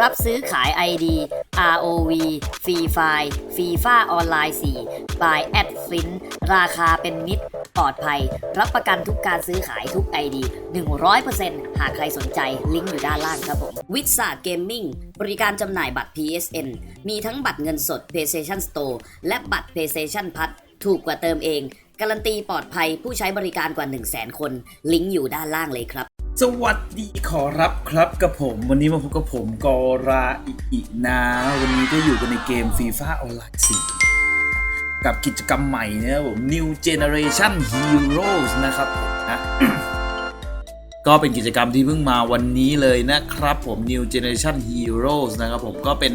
รับซื้อขาย ID ROV f r e f i FIFA ออนไลน์ 4 by a d f i n ราคาเป็นมิตรปลอดภัย รับประกันทุกการซื้อขายทุก ID 100%หากใครสนใจลิงก์อยู่ด้านล่างครับผมวิสาเกมมิ่งบริการจำหน่ายบัตร PSN มีทั้งบัตรเงินสด PlayStation Store และบัตร PlayStation พัทถูกกว่าเติมเอง การันตีปลอดภัยผู้ใช้บริการกว่า 100,000 คน ลิงก์อยู่ด้านล่างเลยครับ สวัสดีขอรับครับกับผม วันนี้มาพบกับผมกอราอิอินะ วันนี้ก็อยู่กันในเกม FIFA ออนไลน์4กับกิจกรรมใหม่นะครับผม New Generation Heroes นะครับผมนะก็เป็นกิจกรรมที่เพิ่งมาวันนี้เลยนะครับผม New Generation Heroes นะครับผมก็เป็น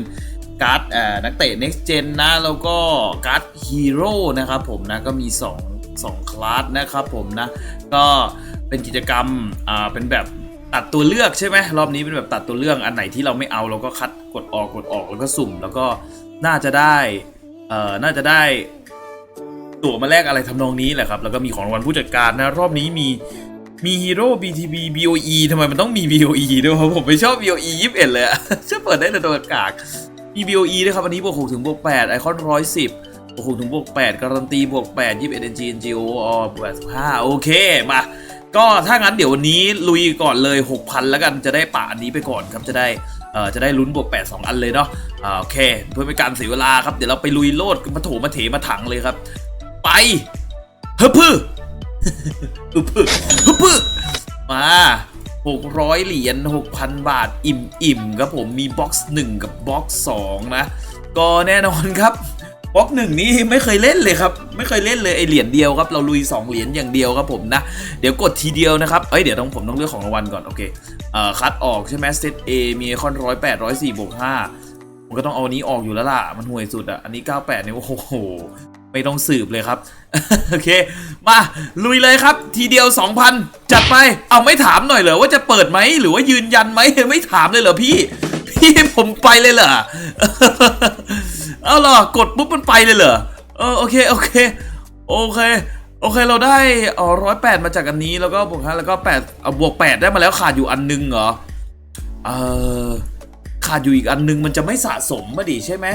การ์ดนักเตะ Next Gen นะ แล้วก็การ์ด Hero นะครับผมนะ ก็มี 2 2 คลาสนะครับผมนะ ก็ เป็นกิจกรรมอ่าเป็นแบบตัดตัวเลือกใช่ไหมรอบนี้เป็นแบบตัดตัวเลือกอันไหนที่เราไม่เอาเราก็คัดกดออกกดออกแล้วก็สุ่ม แล้วก็น่าจะได้เอ่อน่าจะได้ตั๋วมาแลกอะไรทำนองนี้แหละครับ แล้วก็มีของรางวัลผู้จัดการนะ รอบนี้มีมีฮีโร่ BTB BOE ทำไมมันต้องมี BOE ด้วยเพราะผมไม่ชอบ BOE 21 เลยอะจะเปิดได้แต่ตัวกากมี BOE ด้วยครับอันนี้บวก6ถึงบวก8ไอคอน110บวก6ถึงบวก8การันตีบวก8 21 NG NGO ออบวก85โอเคมา ก็ถ้างั้นเดี๋ยววันนี้ลุยก่อนเลย 6,000 แล้วกันจะได้ป่าอันนี้ไปก่อนครับจะได้เอ่อจะได้ลุ้นบวก8 2 อันเลยเนาะอ่าโอเค เพื่อเป็นการเสียเวลาครับเดี๋ยวเราไปลุยโลดมาโถมาเถมาถังเลยครับ ไปเฮ้พึ่ฮึพึ่ฮึพึ่มา600 เหรียญ6,000 บาทอิ่มอิ่มๆครับผมมีบ็อกซ์1กับบ็อกซ์2นะ ก็แน่นอนครับ บล็อกหนึ่งนี่ไม่เคยเล่นเลยครับ ไม่เคยเล่นเลยไอเหรียญเดียวครับเราลุย 2 เหรียญอย่างเดียวครับผมนะ เดี๋ยวกดทีเดียวนะครับเอ้ยเดี๋ยวต้องผมต้องเลือกของรางวัลก่อนโอเคเอ่อคัดออกใช่ไหมเซต A มีคอนร้อยแปดร้อยสี่บวกห้ามันก็ต้องเอาอันนี้ออกอยู่แล้วล่ะ มันห่วยสุดอะอันนี้ 98เนี่ยโอ้โหไม่ต้องสืบเลยครับ โอเค มาลุยเลยครับ ทีเดียว 2,000 จัดไป เอาไม่ถามหน่อยเหรอว่าจะเปิดไหมหรือว่ายืนยันไหมไม่ถามเลยเหรอพี่ พี่ผมไปเลยเหรอ เอาเหรอกดปุ๊บมันไปเลยเหรอเออโอเคโอเคโอเคโอเคเราได้เออร้อยแปดมาจากอันนี้แล้วก็บวกห้าแล้วก็แปดเอาบวกแปดได้มาแล้วขาดอยู่อันนึงเหรอเออขาดอยู่อีกอันนึงมันจะไม่สะสมมาดิใช่ไหม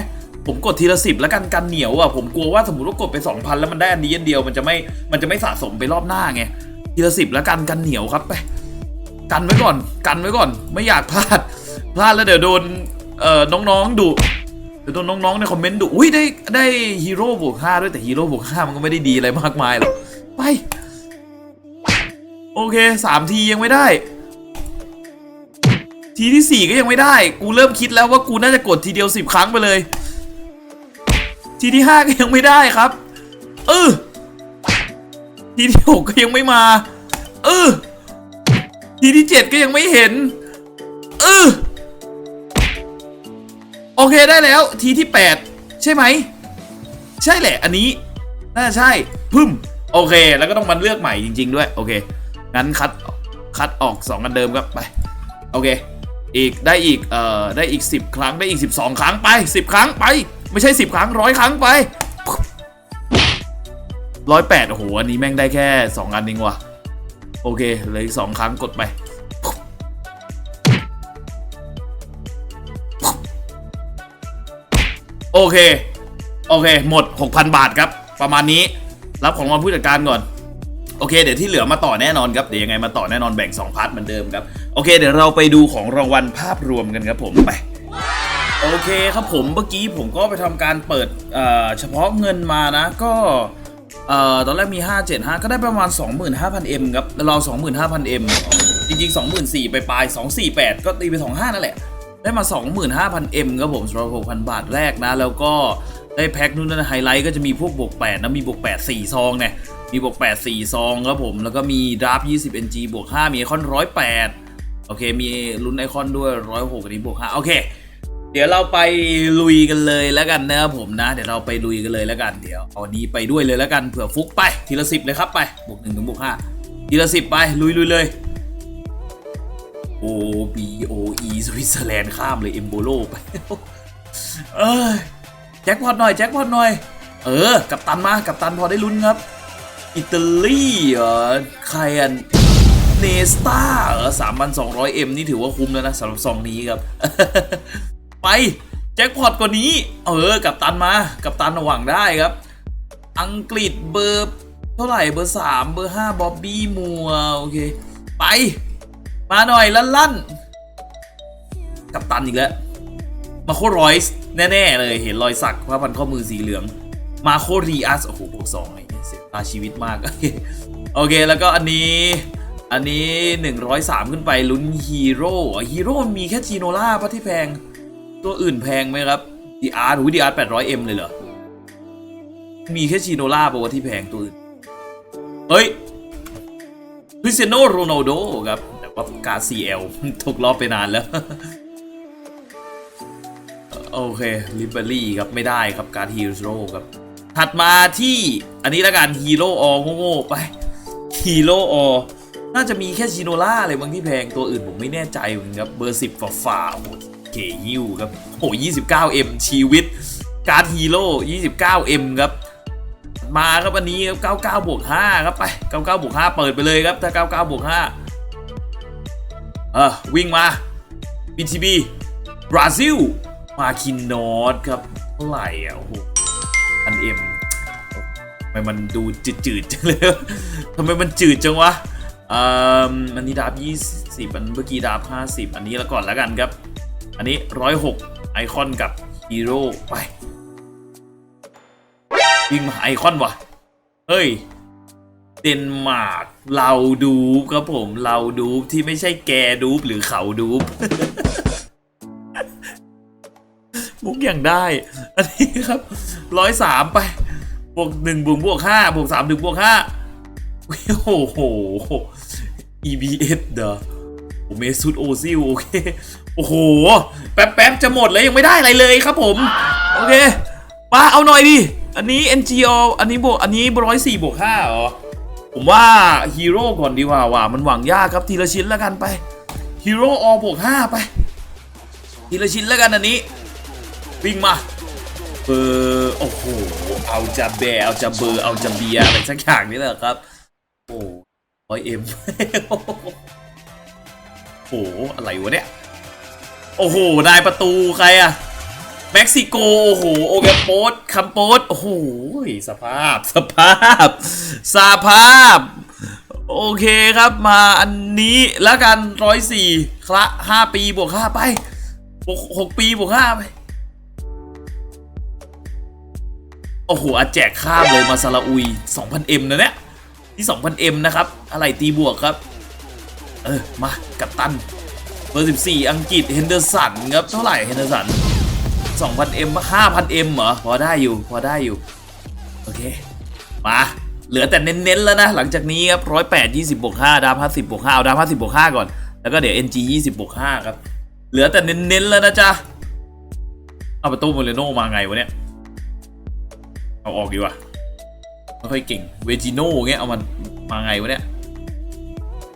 ผมกดทีละสิบแล้วกันกันเหนียวอะผมกลัวว่าสมมติว่ากดไปสองพันแล้วมันได้อันนี้อันเดียวมันจะไม่มันจะไม่สะสมไปรอบหน้าไงทีละสิบแล้วกันกันเหนียวครับไปกันไว้ก่อนกันไว้ก่อน ไม่อยากพลาด พลาดแล้วเดี๋ยวโดนเอ่อน้องๆดุ เดี๋ยวโดนน้องๆในคอมเมนต์ดุอุ้ยได้ได้ฮีโร่บวกห้าด้วยแต่ฮีโร่บวกห้ามันก็ไม่ได้ดีอะไรมากมายหรอก ไป โอเคสามทียังไม่ได้ ทีที่สี่ก็ยังไม่ได้ กูเริ่มคิดแล้วว่ากูน่าจะกดทีเดียวสิบครั้งไปเลย ทีที่ห้าก็ยังไม่ได้ครับ เออ ทีที่หกก็ยังไม่มา เออ ทีที่เจ็ดก็ยังไม่เห็น เออ อเคได้แล้วทีที่แปดใช่ไหม ใช่แหละ อันนี้ น่าใช่พึ่มโอเค แล้วก็ต้องมาเลือกใหม่จริง ๆ ด้วย โอเค งั้นคัดคัดออก2อันเดิมครับไป โอเค อีกได้อีก เอ่อ ได้อีก 10 ครั้งได้อีก 12 ครั้งไป 10 ครั้งไป ไม่ใช่ 10 ครั้งร้อยครั้งไปร้อยแปดโอ้โห อันนี้แม่งได้แค่ 2 อันเองว่ะ โอเคเลยสองครั้งกดไป โอเค โอเค หมด 6,000 บาทครับ ประมาณนี้ รับของรางวัลผู้จัดการก่อน โอเค เดี๋ยวที่เหลือมาต่อแน่นอนครับ เดี๋ยวยังไงมาต่อแน่นอนแบ่ง 2พาร์ทเหมือนเดิมครับ โอเค เดี๋ยวเราไปดูของรางวัลภาพรวมกันครับผมไป โอเคครับผม เมื่อกี้ผมก็ไปทำการเปิดเอ่อเฉพาะเงินมานะ ก็เอ่อตอนแรกมี 575 ก็ได้ประมาณ 25,000 M ครับแล้วเรา 25,000 M จริงๆ 24,000ไปปลาย 248 ก็ตีไป 25 นั่นแหละ ได้มา 25,000 M ครับผมสำหรับ 6,000 บาทแรกนะ แล้วก็ได้แพ็คนู่นนั่นไฮไลท์ก็จะมีพวกบวก8นะมีบวก8 4 ซองเนี่ยมีบวก8 4 ซองครับผม แล้วก็มีดราฟ20 NG บวก 5 มีไอคอน108 โอเค มีลุ้นไอคอนด้วย 106อันนี้บวก 5 โอเค เดี๋ยวเราไปลุยกันเลยแล้วกันนะครับผมนะ เดี๋ยวเราไปลุยกันเลยแล้วกัน เดี๋ยวเอานี้ไปด้วยเลยแล้วกันเผื่อฟุกไปทีละสิบเลยครับไปบวกหนึ่งถึงบวกห้าทีละสิบไปลุยลุยเลย O B O E สวิตเซอร์แลนด์ข้ามเลยเอมโบโลไปเอ้ยแจ็คพอตหน่อยแจ็คพอตหน่อย เออ กับตันมากับตันพอได้ลุ้นครับ อิตาลีเหรอใครอันเนสตาเหรอสามพันสองร้อยเอ็มนี่ถือว่าคุ้มแล้วนะสำหรับซองนี้ครับ ไปแจ็คพอตกว่านี้ เออ กับตันมา กับตันหวังได้ครับ อังกฤษเบอร์เท่าไหร่เบอร์สามเบอร์ห้าบ๊อบบี้มัวโอเค ไป มาหน่อยลั่นลั่นๆกับตันอีกแล้ว มาโครอยส์แน่ๆเลยเห็นรอยสักผ้าพันข้อมือสีเหลือง มาโครีอัสโอ้โหบวกสองไอ้เนี่ยเสียตาชีวิตมาก โอเค แล้วก็อันนี้ อันนี้ 103 ขึ้นไปลุ้นฮีโร่ฮีโร่มีแค่จีโนล่าปะที่แพง ตัวอื่นแพงไหมครับดีอาร์หูดีอาร์800เอ็มเลยเหรอ มีแค่จีโนล่าปะวะที่แพงตัวอื่น เฮ้ยคริสเตียโนโรนัลโดครับ แต่ว่าการ CL ตกรอบไปนานแล้ว โอเคลิเบอรี่ครับไม่ได้ครับการฮีโร่ครับ ถัดมาที่อันนี้ละกันฮีโร่อโง่ๆไปฮีโร่อน่าจะมีแค่ชิโนล่าเลยบางที่แพงตัวอื่นผมไม่แน่ใจเหมือนกันครับเบอร์สิบฝ่าฝ่าโอ้โหเกฮิวครับโอ้ยี่สิบเก้าเอ็มชีวิต การ์ดฮีโร่ยี่สิบเก้าเอ็มครับมาครับอันนี้ครับเก้าเก้าบวกห้าครับไปเก้าเก้าบวกห้าเปิดไปเลยครับถ้าเก้าเก้าบวกห้า เออวิ่งมา BTB บราซิล มาคินนอตครับเท่าไหร่อะโอ้โหพันเอ็มทำไมมันดูจืดๆจังเลยทำไมมันจืดจังวะอันนี้ดาบยี่สิบอันเมื่อกี้ดาบห้าสิบอันนี้แล้วก่อนแล้วกันครับ อันนี้ร้อยหกไอคอนกับฮีโร่ไปวิ่งมาไอคอนวะเฮ้ย เดนมาร์กเราดูครับผมเราดูที่ไม่ใช่แกดูปหรือเขาดูปมุกอย่างได้ อันนี้ครับร้อยสามไปบวกหนึ่งบวกบวกห้าบวกสามถึงบวกห้าโอ้โห EBS เด้อโอเมซุดโอซิลโอเค โอ้โห แป๊บๆจะหมดเลยยังไม่ได้อะไรเลยครับผม โอเค มาเอาหน่อยดิ อันนี้ NGO อันนี้บวก อันนี้ร้อยสี่บวกห้าเหรอ ผมว่าฮีโร่ก่อนดีกว่าว่ะมันหวังยากครับทีละชิ้นแล้วกันไปฮีโร่อบวกห้าไป ทีละชิ้นแล้วกันอันนี้ วิ่งมาเบอร์โอ้โหเอาจะแบเอาจะเบอร์เอาจะเบียร์อะไรสักอย่างนี่แหละครับ โอ้ร้อยเอ็มโอ้โหอะไรวะเนี่ย โอ้โหนายประตูใครอะ เม็กซิโก โอ้โห โอเกโปสคัมโปสโอ้โห สภาพ สภาพ สภาพ โอเคครับมาอันนี้แล้วกันร้อยสี่คละห้าปีบวกห้าไปบวกหกปีบวกห้าไป โอ้โหอาแจกข้ามเลยมาซาลาอุย 2,000M นะเนี่ยที่ 2,000M นะครับ อะไรตีบวกครับ เออ มา กัปตัน เบอร์ 14 อังกฤษ เฮนเดอร์สันครับ เท่าไหร่ เฮนเดอร์สัน 2,000M 5,000M เหรอ พอได้อยู่ พอได้อยู่ โอเค มา เหลือแต่เน้นๆแล้วนะ หลังจากนี้ครับ108 20บวก5ดาว50บวก5เอาดาว50บวก5ก่อน แล้วก็เดี๋ยว NG 20บวก5ครับ เหลือแต่เน้นๆแล้วนะจ๊ะ เอาประตูโมเรโนมาไงวะเนี่ย เอาออกดีกว่าไม่ค่อยเก่ง เวจิโน่เงี้ยเอามันมาไงวะเนี่ย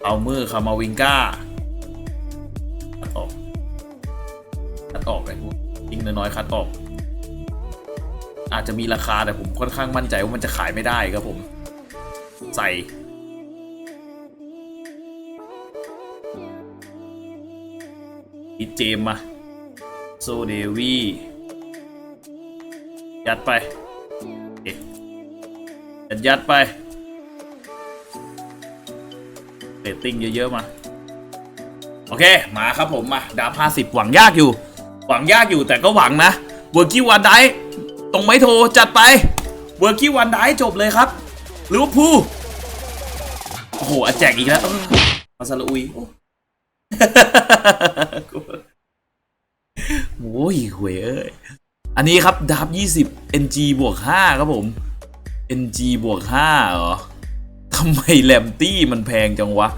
เอาเมอร์คามาวิงก้าคัดออกคัดออกเลย ยิงน้อยๆคัดออก อาจจะมีราคาแต่ผมค่อนข้างมั่นใจว่ามันจะขายไม่ได้ครับผม ใส่อีเจมมาโซเดวี่ยัดไปยัดยัดไปเรตติ้งเยอะ ๆ มา โอเค มาครับผมมาดาวห้าสิบหวังยากอยู่ หวังยากอยู่แต่ก็หวังนะเวอร์กี้วันไดตรงไม้โทรจัดไปเวอร์กี้วันไดจบเลยครับลิเวอร์พูลโอ้โหแจกอีกแล้วมาซาลาอุยโอ้โอ้ยหวยเอ้ย อันนี้ครับดาบ20 NG บวก5ครับผม NG บวก5เหรอทำไมแลมตี้มันแพงจังวะ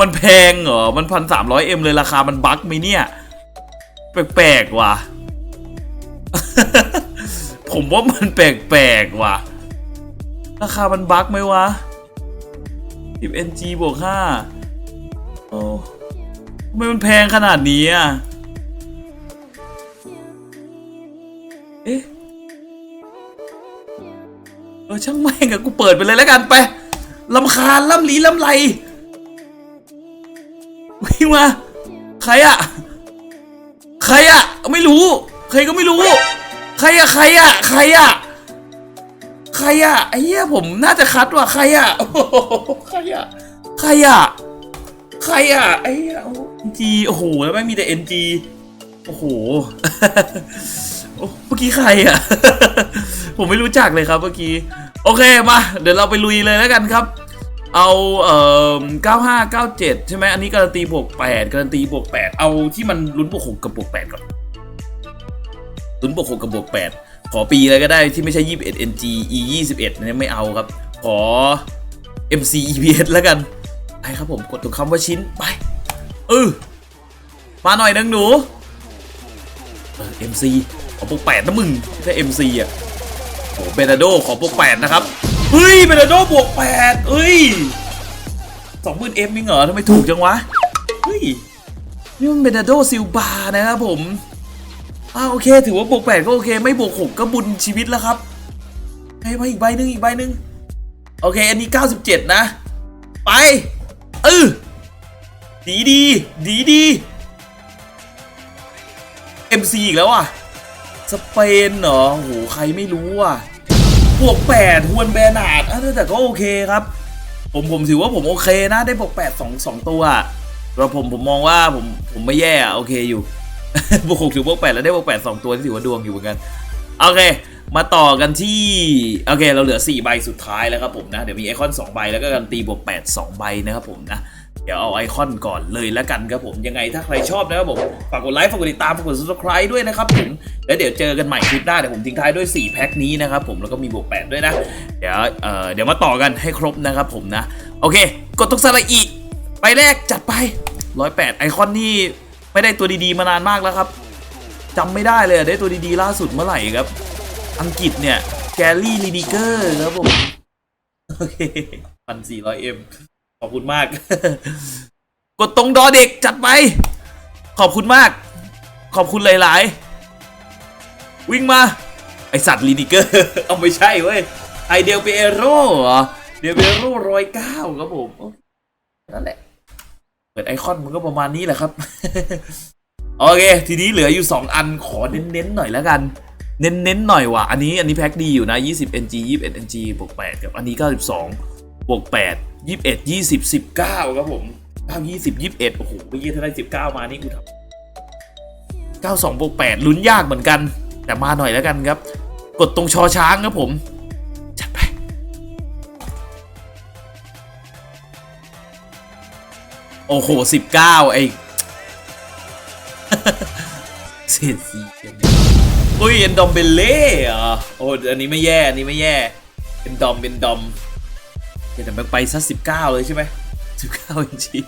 มันแพงเหรอ มันพันสามร้อยเอ็มเลยราคามันบั๊กไหมเนี่ย แปลกๆว่ะ ผมว่ามันแปลกๆว่ะ ราคามันบั๊กไหมวะ10 NG บวก5โอ้ทำไมมันแพงขนาดนี้อะ เอ๊ะ เออช่างแม่งอะกูเปิดไปเลยแล้วกันไปลำคาญล่ำลีล่ำไร วิ่งมา ใครอะใครอะไม่รู้ ใครก็ไม่รู้ ใครอะใครอะใครอะใครอะไอ้เหี้ยผมน่าจะคัดว่ะใครอะใครอะใครอะใครอะไอ้เหี้ยเอ็นจีโอ้โหแล้วแม่งมีแต่เอ็นจีโอ้โหโอ้เมื่อกี้ใครอะผมไม่รู้จักเลยครับเมื่อกี้ โอเคมา เดี๋ยวเราไปลุยเลยแล้วกันครับ เอาเอ่อ95 97 ใช่ไหมอันนี้การันตีบวก8การันตีบวก8 เอาที่มันลุ้นบวก6กับบวก8ก่อนลุ้นบวก6กับบวก8 ขอปีอะไรก็ได้ที่ไม่ใช่ 21 NG E 21นี่ไม่เอาครับ ขอ MC EPS แล้วกันไปครับผมกดตรงคำว่าชิ้นไปเออมาหน่อยนังหนูเออ MC ขอพวกแปดนะมึงไม่ MC อะ อ้เบนาโดขอพวกแปดนะครับ เฮ้ยเบนาโดบวกแปดเฮ้ยสองหมื่นเอ็มมิงเหรอทำไมถูกจังวะ เฮ้ย นี่มันเบนาโดซิลบานะครับผมอ้าโอเค ถือว่าบวกแปดก็โอเค ไม่บวกหกก็บุญชีวิตแล้วครับให้มาอีกใบหนึ่งอีกใบหนึ่งโอเค อันนี้ 97 นะ ไปเออดีดีดีดี MC อีกแล้วอะ สเปนเหรอโหใครไม่รู้อะบวกแปดฮวนแบรนาร์ดอะแต่ก็โอเคครับ ผมผมถือว่าผมโอเคนะได้บวกแปดสองสองตัวอะแต่ผมผมมองว่าผมผมไม่แย่อโอเคอยู่บวกหกถึงบวกแปดแล้วได้บวกแปดสองตัวที่ถือว่าดวงอยู่เหมือนกันโอเค มาต่อกันที่โอเค เราเหลือ4ใบสุดท้ายแล้วครับผมนะเดี๋ยวมีไอคอน2ใบแล้วก็การนตีบวก8 2ใบนะครับผมนะ เดี๋ยวเอาไอคอนก่อนเลยแล้วกันครับผมยังไงถ้าใครชอบนะครับผมฝากกดไลค์ฝากกดติดตามฝากกด subscribe ด้วยนะครับผมแล้วเดี๋ยวเจอกันใหม่คลิปหน้าเดี๋ยวผมทิ้งท้ายด้วย 4 แพ็คนี้นะครับผมแล้วก็มีบวก8ด้วยนะ เดี๋ยวเอ่อเดี๋ยวมาต่อกันให้ครบนะครับผมนะ โอเค กดตรงสไลด์อีกไปแรกจัดไป 108 ไอคอนนี่ไม่ได้ตัวดีๆมานานมากแล้วครับจำไม่ได้เลยได้ตัวดีๆล่าสุดเมื่อไหร่ครับ อังกฤษเนี่ยแกลลี่ลีดิเกอร์ครับผมโอเคพันสี่ร้อยเอ็ม ขอบคุณมาก กดตรงดอเด็กจัดไป ขอบคุณมาก ขอบคุณหลาย ๆ วิ่งมา ไอสัตว์ลีดิเกอร์ เอาไม่ใช่เว้ย ไอเดลเปโรเหรอ เดลเปโร่ร้อยเก้าครับผมนั่นแหละ เปิดไอคอนมันก็ประมาณนี้แหละครับ โอเค ทีนี้เหลืออยู่ 2 อันขอเน้น ๆ หน่อยแล้วกันเน้นๆหน่อยว่ะ อันนี้อันนี้แพ็คดีอยู่นะ 20 NG 21 NG บวก8กับอันนี้ 92 บวก8 21 20 19ครับผม9 20 21โอ้โหเมื่อกี้ถ้าได้19มานี่กูทำ92บวก8ลุ้นยากเหมือนกัน แต่มาหน่อยแล้วกันครับ กดตรงชอช้างครับผมจัดไปโอ้โห19ไอ้เศษสีเขีอุ้ยเอ็นดอมเบลเล่เหรอโอ้อันนี้ไม่แย่อันนี้ไม่แย่เอ็นดอมเป็นดอม แต่มันไปสักสิบเก้าเลยใช่ไหมสิบเก้าจริง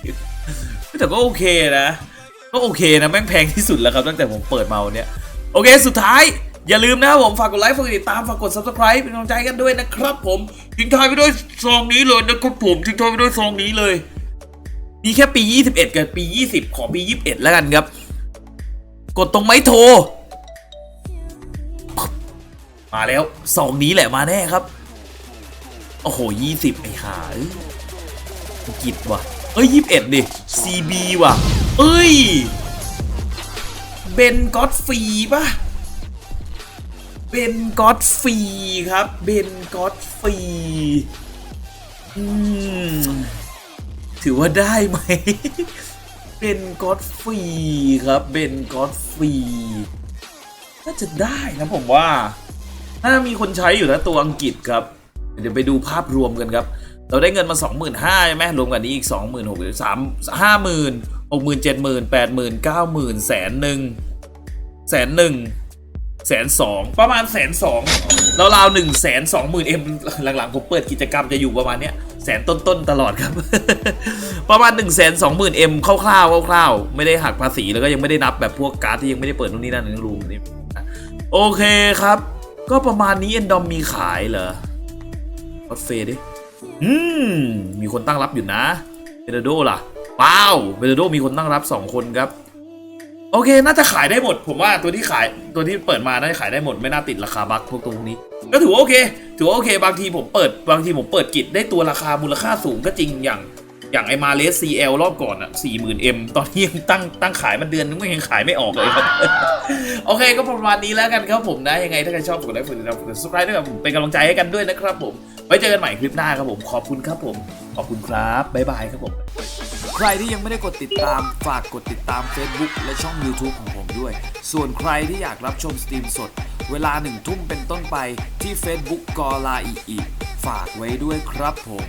แต่ก็โอเคนะก็โอเคนะแม่งแพงที่สุดแล้วครับตั้งแต่ผมเปิดมาวันเนี้ยโอเค สุดท้ายอย่าลืมนะผมฝากกดไลค์ฝากกดติดตามฝากกด subscribe เป็นกำลังใจกันด้วยนะครับผมทิ้งท้ายไปด้วยซองนี้เลยนะครับผมทิ้งท้ายไปด้วยซองนี้เลยมีแค่ปี 21 กับปี 20 ขอปี 21 แล้วกันครับ กดตรงไม้โทร มาแล้วสองนี้แหละมาแน่ครับ โอ้โหยี่สิบไอ้ขาเอ้ยอังกิจว่ะ เอ้ยยี่สิบเอ็ดดิ CB ว่ะ เอ้ย เบนก็อดฟรีป่ะเบนก็อดฟรีครับ เบนก็อดฟรีอืมถือว่าได้ไหม เบนก็อดฟรีครับ เบนก็อดฟรีน่าจะได้นะผมว่า น่ามีคนใช้อยู่นะตัวอังกฤษครับ เดี๋ยวไปดูภาพรวมกันครับ เราได้เงินมา 25,000ใช่ไหมรวมกันนี้อีก 26,000 3 50,000 60,000 70,000 80,000 90,000แสนหนึ่งแสนหนึ่งแสนสองประมาณแสนสองแล้วราวหนึ่งแสนสองหมื่นเอ็มหลังๆผมเปิดกิจกรรมจะอยู่ประมาณเนี้ยแสนต้นๆตลอดครับ ประมาณ1นึ่งแสนสองหมื่นเอ็มคร่าวๆคร่าวๆไม่ได้หักภาษีแล้วก็ยังไม่ได้นับแบบพวกการ์ดที่ยังไม่ได้เปิดนู่นนี่นั่นในรูมนี่โอเคครับ ก็ประมาณนี้เอนดอมมีขายเหรอ วัดเฟย์ดิอืมมีคนตั้งรับอยู่นะเบเดโดล่ะว้าวเบเดโดมีคนตั้งรับ2คนครับ โอเค น่าจะขายได้หมด ผมว่าตัวที่ขายตัวที่เปิดมาน่าจะขายได้หมดไม่น่าติดราคาบัคพวกตรงนี้ ก็ถือว่าโอเค ถือว่าโอเค บางทีผมเปิดบางทีผมเปิดกิจได้ตัวราคามูลค่าสูงก็จริงอย่างอย่างไอมาเลสซีเอลรอบก่อนอะสี่หมื่นเอ็มตอนนี้ยังตั้งตั้งขายมันเดือนนึงก็ยังขายไม่ออกเลยครับ โอเคก็ประมาณนี้แล้วกันครับผมนะ ยังไงถ้าใครชอบกดไลค์กดติดตามกด subscribe ด้วยครับผมเป็นกำลังใจให้กันด้วยนะครับผม ว้เจอกันใหม่คลิปหน้าครับผม ขอบคุณครับผม ขอบคุณครับบ๊ายบายครับผม ใครที่ยังไม่ได้กดติดตามฝากกดติดตาม Facebook และช่อง YouTube ของผมด้วย ส่วนใครที่อยากรับชมสตรีมสด เวลาหนึ่งทุ่มเป็นต้นไปที่ Facebook กอลาอีอีฝากไว้ด้วยครับผม